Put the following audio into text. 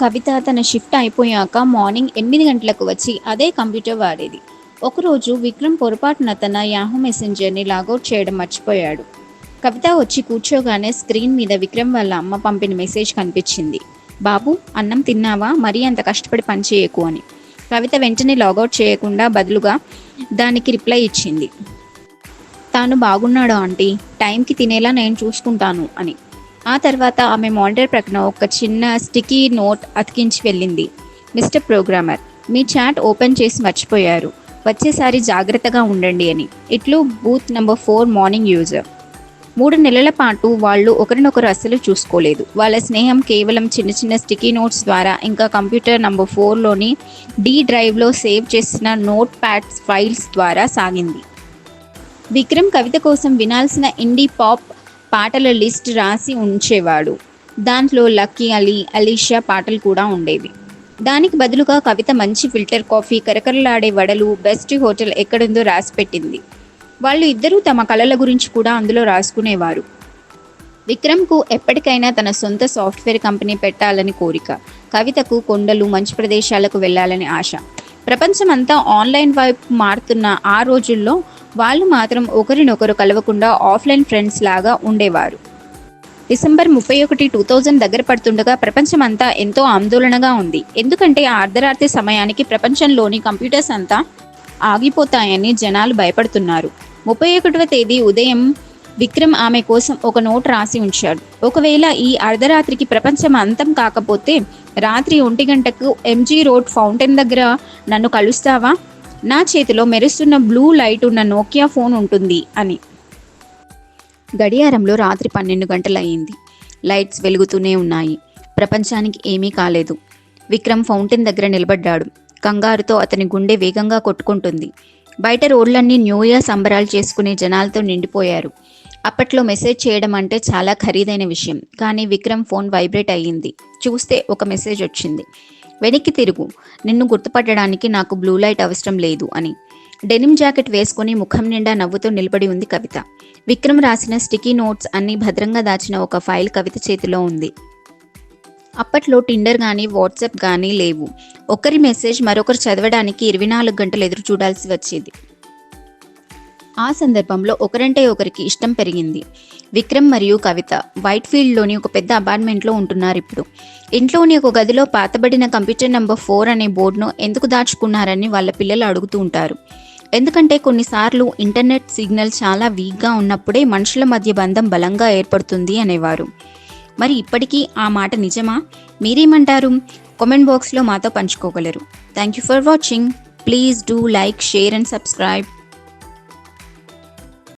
కవిత తన షిఫ్ట్ అయిపోయాక మార్నింగ్ ఎనిమిది గంటలకు వచ్చి అదే కంప్యూటర్ వాడేది. ఒకరోజు విక్రమ్ పొరపాటున తన యాహూ మెసెంజర్ని లాగౌట్ చేయడం మర్చిపోయాడు. కవిత వచ్చి కూర్చోగానే స్క్రీన్ మీద విక్రమ్ వాళ్ళ అమ్మ పంపిన మెసేజ్ కనిపించింది. బాబు అన్నం తిన్నావా? మరీ అంత కష్టపడి పని చేయకు అని. కవిత వెంటనే లాగౌట్ చేయకుండా బదులుగా దానికి రిప్లై ఇచ్చింది. తాను బాగున్నాడు ఆంటీ? టైంకి తినేలా నేను చూసుకుంటాను అని. ఆ తర్వాత ఆమె మానిటర్ ప్రక్కన ఒక చిన్న స్టికీ నోట్ అతికించి వెళ్ళింది. మిస్టర్ ప్రోగ్రామర్ మీ చాట్ ఓపెన్ చేసి మర్చిపోయారు. వచ్చేసారి జాగ్రత్తగా ఉండండి అని. ఇట్లు booth number four morning user. మూడు నెలల పాటు వాళ్ళు ఒకరినొకరు అస్సలు చూసుకోలేదు. వాళ్ళ స్నేహం కేవలం చిన్న చిన్న స్టికీ నోట్స్ ద్వారా ఇంకా కంప్యూటర్ నంబర్ ఫోర్లోని డి డ్రైవ్లో సేవ్ చేసిన నోట్ ప్యాడ్స్ ఫైల్స్ ద్వారా సాగింది. విక్రమ్ కవిత కోసం వినాల్సిన ఇండీ పాప్ పాటల లిస్ట్ రాసి ఉంచేవాడు. దాంట్లో లక్కీ అలీ అలీషా పాటలు కూడా ఉండేవి. దానికి బదులుగా కవిత మంచి ఫిల్టర్ కాఫీ కరకరలాడే వడలు బెస్ట్ హోటల్ ఎక్కడుందో రాసిపెట్టింది వాళ్ళు ఇద్దరూ తమ కళల గురించి కూడా అందులో రాసుకునేవారు. విక్రమ్కు ఎప్పటికైనా తన సొంత సాఫ్ట్వేర్ కంపెనీ పెట్టాలని కోరిక కవితకు కొండలు మంచి ప్రదేశాలకు వెళ్ళాలని ఆశ. ప్రపంచమంతా ఆన్లైన్ వైపు మారుతున్న ఆ రోజుల్లో వాళ్ళు మాత్రం ఒకరినొకరు కలవకుండా ఆఫ్లైన్ ఫ్రెండ్స్ లాగా ఉండేవారు. డిసెంబర్ ముప్పై ఒకటి టూ థౌజండ్ దగ్గర పడుతుండగా ప్రపంచమంతా ఎంతో ఆందోళనగా ఉంది. ఎందుకంటే ఆ అర్ధరాత్రి సమయానికి ప్రపంచంలోని కంప్యూటర్స్ అంతా ఆగిపోతాయని జనాలు భయపడుతున్నారు. ముప్పై ఒకటవ తేదీ ఉదయం విక్రమ్ ఆమె కోసం ఒక నోట్ రాసి ఉంచాడు. ఒకవేళ ఈ అర్ధరాత్రికి ప్రపంచం అంతం కాకపోతే రాత్రి ఒంటి గంటకు ఎంజీ రోడ్ ఫౌంటైన్ దగ్గర నన్ను కలుస్తావా? నా చేతిలో మెరుస్తున్న బ్లూ లైట్ ఉన్న నోకియా ఫోన్ ఉంటుంది అని. గడియారంలో రాత్రి పన్నెండు గంటలయ్యింది. లైట్స్ వెలుగుతూనే ఉన్నాయి. ప్రపంచానికి ఏమీ కాలేదు. విక్రమ్ ఫౌంటైన్ దగ్గర నిలబడ్డాడు. కంగారుతో అతని గుండె వేగంగా కొట్టుకుంటుంది. బయట రోడ్లన్నీ న్యూ ఇయర్ సంబరాలు చేసుకునే జనాలతో నిండిపోయారు. అప్పట్లో మెసేజ్ చేయడం అంటే చాలా ఖరీదైన విషయం. కానీ విక్రమ్ ఫోన్ వైబ్రేట్ అయ్యింది. చూస్తే ఒక మెసేజ్ వచ్చింది. వెనక్కి తిరుగు. నిన్ను గుర్తుపట్టడానికి నాకు బ్లూ లైట్ అవసరం లేదు అని. డెనిమ్ జాకెట్ వేసుకుని ముఖం నిండా నవ్వుతూ నిలబడి ఉంది కవిత. విక్రమ్ రాసిన స్టికీ నోట్స్ అన్ని భద్రంగా దాచిన ఒక ఫైల్ కవిత చేతిలో ఉంది. అప్పట్లో టిండర్ కానీ వాట్సాప్ కానీ లేవు. ఒకరి మెసేజ్ మరొకరు చదవడానికి ఇరవై నాలుగు గంటలు ఎదురు చూడాల్సి వచ్చేది. ఆ సందర్భంలో ఒకరంటే ఒకరికి ఇష్టం పెరిగింది. విక్రమ్ మరియు కవిత వైట్ ఫీల్డ్లోని ఒక పెద్ద అపార్ట్మెంట్లో ఉంటున్నారు ఇప్పుడు. ఇంట్లోని ఒక గదిలో పాతబడిన కంప్యూటర్ నెంబర్ ఫోర్ అనే బోర్డును ఎందుకు దాచుకున్నారని వాళ్ళ పిల్లలు అడుగుతూ ఉంటారు. ఎందుకంటే కొన్నిసార్లు ఇంటర్నెట్ సిగ్నల్ చాలా వీక్గా ఉన్నప్పుడే మనుషుల మధ్య బంధం బలంగా ఏర్పడుతుంది అనేవారు. మరి ఇప్పటికీ ఆ మాట నిజమా? మీరేమంటారు? కామెంట్ బాక్స్లో మాతో పంచుకోగలరు. Thank you for watching. Please do like share and subscribe.